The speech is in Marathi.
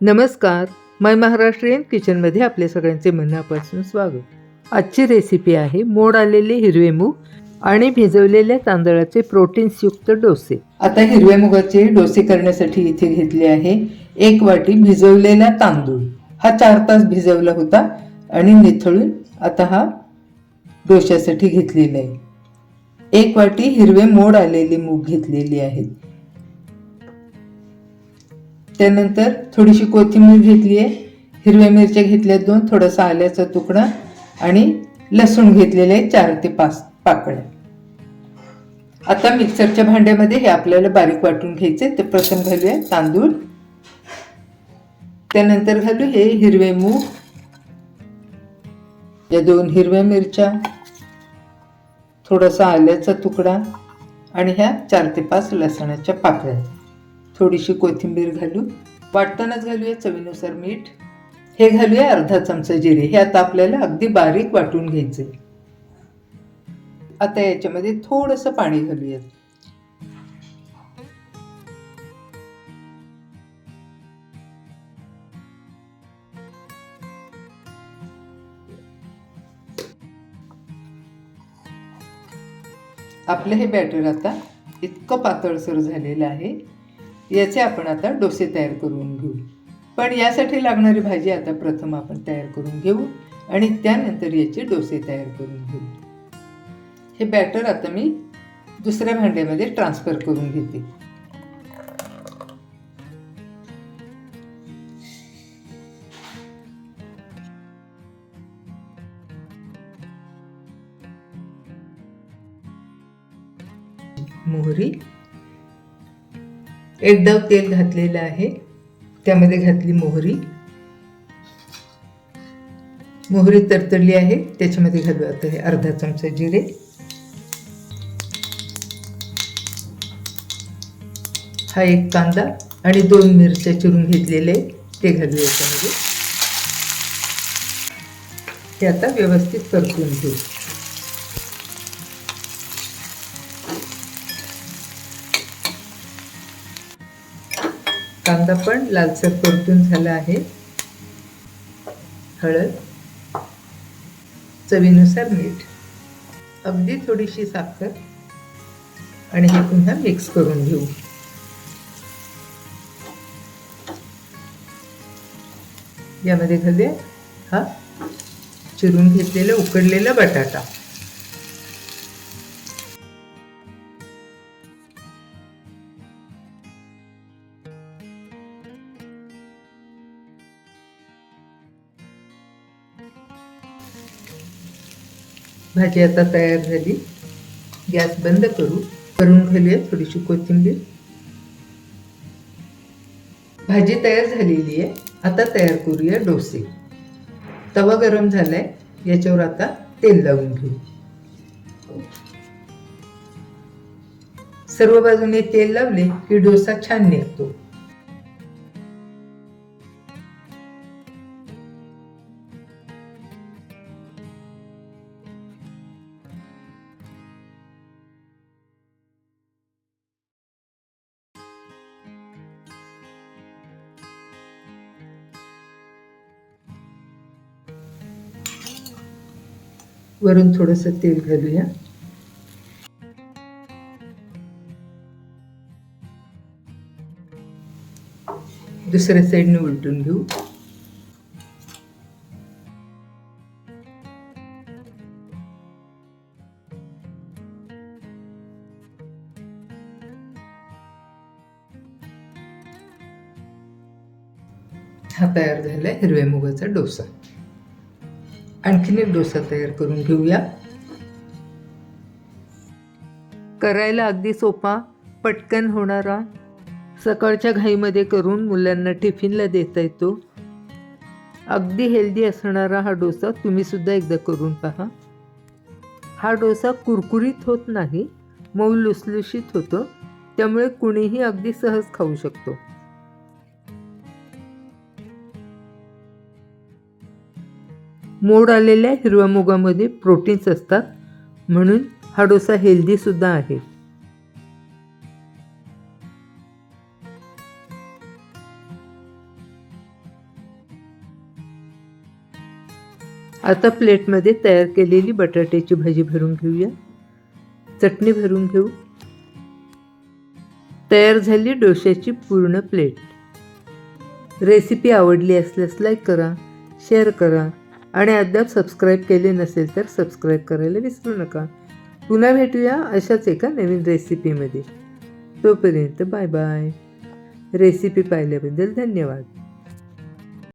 नमस्कार. माय महाराष्ट्रीयन किचनमध्ये आपल्या सगळ्यांचे मनापासून स्वागत. आजची रेसिपी आहे मोड आलेले हिरवे मूग आणि भिजवलेल्या तांदळाचे प्रोटीन्सयुक्त डोसे. आता हिरव्या मुगाचे डोसे करण्यासाठी इथे घेतले आहे एक वाटी भिजवलेला तांदूळ. हा चार तास भिजवला होता आणि निथळून आता हा डोश्यासाठी घेतलेला आहे. एक वाटी हिरवे मोड आलेले मूग घेतलेली आहेत. त्यानंतर थोडीशी कोथिंबीर घेतली आहे. हिरव्या मिरच्या घेतल्या दोन थोडासा आल्याचा तुकडा आणि लसूण घेतलेले आहे चार ते पाच पाकळ्या. आता मिक्सरच्या भांड्यामध्ये हे आपल्याला बारीक वाटून घ्यायचे ते प्रथम घालूया तांदूळ. त्यानंतर घालू हे हिरवे मूग. या दोन हिरव्या मिरच्या. थोडासा आल्याचा तुकडा आणि ह्या चार ते पाच लसणाच्या पाकळ्या. थोडीशी कोथिंबीर घालू वाटतानाच घालूया चवीनुसार मीठ. हे घालूया अर्धा चमचा जिरे. हे आता आपल्याला अगदी बारीक वाटून घ्यायचे आता याच्यामध्ये थोडंसं पाणी घालूयात. आपलं हे बॅटर आता इतकं पातळसर झालेलं आहे. याचे आपण आता डोसे तयार करून घेऊ. पण यासाठी लागणारी भाजी आता प्रथम आपण तयार करून घेऊ आणि त्यानंतर याचे डोसे तयार करून घेऊ. हे बॅटर आता मी दुसऱ्या भांड्यामध्ये ट्रान्सफर करून घेते. मोहरी एक डव तेल घातलेलं आहे. त्यामध्ये घातली मोहरी. मोहरी तरतडली आहे. त्याच्यामध्ये घालू आता हे अर्धा चमचा जिरे. हा एक कांदा आणि दोन मिरच्या चिरून घेतलेले ते घालू याच्यामध्ये हे आता व्यवस्थित परतून घेऊ. कांदा पण लालसर परतून झाला आहे. हळद चवीनुसार मीठ अगदी थोडीशी साखर आणि हे पुन्हा मिक्स करून घेऊ. यामध्ये घालूया हा चिरून घेतलेला उकडलेला बटाटा. भाजी आता तयार झाली. गॅस बंद करू. करून घालूया थोडीशी कोथिंबीर. भाजी तयार झालेली आहे. आता तयार करूया डोसे. तवा गरम झालाय. याच्यावर आता तेल लावून घेऊ. सर्व बाजूने तेल लावले की डोसा छान निघतो. वरून थोडस तेल घालूया. दुसऱ्या साईडने उलटून घेऊ. हा तयार झाला हिरव्या मुगाचा डोसा. आणखीन एक डोसा तयार करून घेऊया. करायला अगदी सोपा पटकन होणारा. सकाळच्या घाईमध्ये करून मुलांना टिफिनला देता येतो. अगदी हेल्दी असणारा हा डोसा तुम्ही सुद्धा एकदा करून पहा. हा डोसा कुरकुरीत होत नाही मऊ लुसलुशीत होतो त्यामुळे कुणीही अगदी सहज खाऊ शकतो. मोड आलेल्या हिरव्या मुगामध्ये प्रोटीन्स असतात. म्हणून हा डोसा हेल्दीसुद्धा आहे. आता प्लेटमध्ये तयार केलेली बटाट्याची भाजी भरून घेऊया. चटणी भरून घेऊ. तयार झाली डोश्याची पूर्ण प्लेट रेसिपी आवडली असल्यास लाईक करा शेअर करा. आणि अद्याप सबस्क्राईब केले नसेल तर सबस्क्राईब करायला विसरू नका. पुन्हा भेटूया अशाच एका नवीन रेसिपीमध्ये तोपर्यंत बाय बाय रेसिपी पाहिल्याबद्दल धन्यवाद.